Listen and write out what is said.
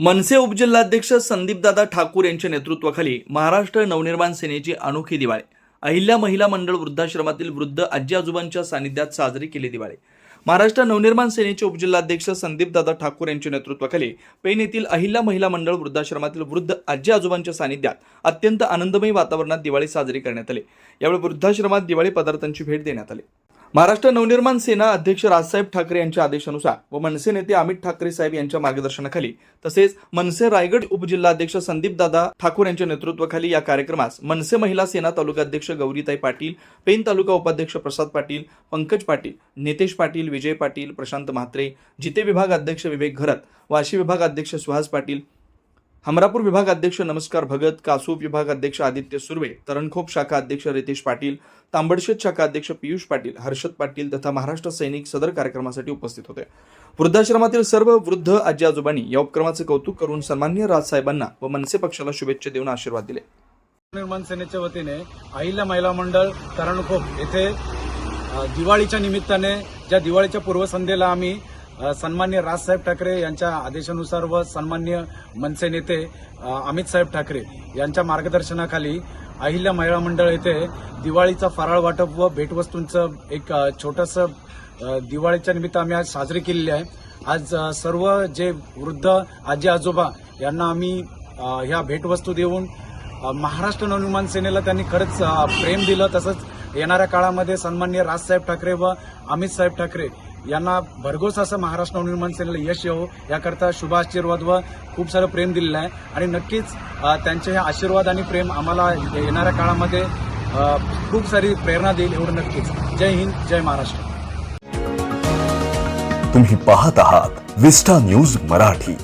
मनसे उपजिल्हाध्यक्ष संदीपदादा ठाकूर यांच्या नेतृत्वाखाली महाराष्ट्र नवनिर्माण सेनेची अनोखी दिवाळी. अहिल्या महिला मंडळ वृद्धाश्रमातील वृद्ध आजी आजोबांच्या सानिध्यात साजरी केली दिवाळी. महाराष्ट्र नवनिर्माण सेनेचे उपजिल्हाध्यक्ष संदीपदादा ठाकूर यांच्या नेतृत्वाखाली पेन येथील अहिल्या महिला मंडळ वृद्धाश्रमातील वृद्ध आजी आजोबांच्या सानिध्यात अत्यंत आनंदमयी वातावरणात दिवाळी साजरी करण्यात आली. यावेळी वृद्धाश्रमात दिवाळी पदार्थांची भेट देण्यात आली. महाराष्ट्र नवनिर्माण सेना अध्यक्ष राजसाहेब ठाकरे यांच्या आदेशानुसार व मनसे नेते अमित ठाकरे साहेब यांच्या मार्गदर्शनाखाली तसेच मनसे रायगड उपजिल्हाध्यक्ष संदीपदादा ठाकूर यांच्या नेतृत्वाखाली या कार्यक्रमास मनसे महिला सेना तालुका अध्यक्ष गौरीताई पाटील पेन तालुका उपाध्यक्ष प्रसाद पाटील पंकज पाटील नितेश पाटील विजय पाटील प्रशांत म्हात्रे जिते विभाग अध्यक्ष विवेक घरत वाशी विभाग अध्यक्ष सुहास पाटील हमरापूर विभाग अध्यक्ष नमस्कार भगत कासूप विभाग अध्यक्ष आदित्य सुर्वे तरणखोप शाखा अध्यक्ष रितेश पाटील तांबडशेत शाखा अध्यक्ष पियुष पाटील हर्षद पाटील तथा महाराष्ट्र सैनिक सदर कार्यक्रमासाठी उपस्थित होते. वृद्धाश्रमातील सर्व वृद्ध आजी आजोबांनी या उपक्रमाचे कौतुक करून सन्मान्य राजसाहेबांना व मनसे पक्षाला शुभेच्छा देऊन आशीर्वाद दिले. निर्माण सेनेच्या वतीने अहिल्या महिला मंडळ तरणखोप येथे दिवाळीच्या निमित्ताने ज्या दिवाळीच्या पूर्वसंध्येला आम्ही सन्मान्य राजसाहेब ठाकरे यांच्या आदेशानुसार व सन्मान्य मनसे नेते अमित साहेब ठाकरे यांच्या मार्गदर्शनाखाली अहिल्या महिला मंडळ येथे दिवाळीचा फराळ वाटप व भेटवस्तूंचं एक छोटंसं दिवाळीच्या निमित्त आम्ही आज साजरी केलेली आहे. आज सर्व जे वृद्ध आजी आजोबा यांना आम्ही ह्या भेटवस्तू देऊन महाराष्ट्र नवनिर्माण सेनेला त्यांनी खरंच प्रेम दिलं. तसंच येणाऱ्या काळामध्ये सन्मान्य राजसाहेब ठाकरे व अमित साहेब ठाकरे यांना भरघोस असं महाराष्ट्र नवनिर्माण सेनेला यश येवो याकरता शुभ आशीर्वाद व खूप सारं प्रेम दिलेलं आहे. आणि नक्कीच त्यांचे हे आशीर्वाद आणि प्रेम आम्हाला येणाऱ्या काळामध्ये खूप सारी प्रेरणा देईल एवढं नक्कीच. जय हिंद जय महाराष्ट्र. तुम्ही पाहत आहात विस्टा न्यूज मराठी.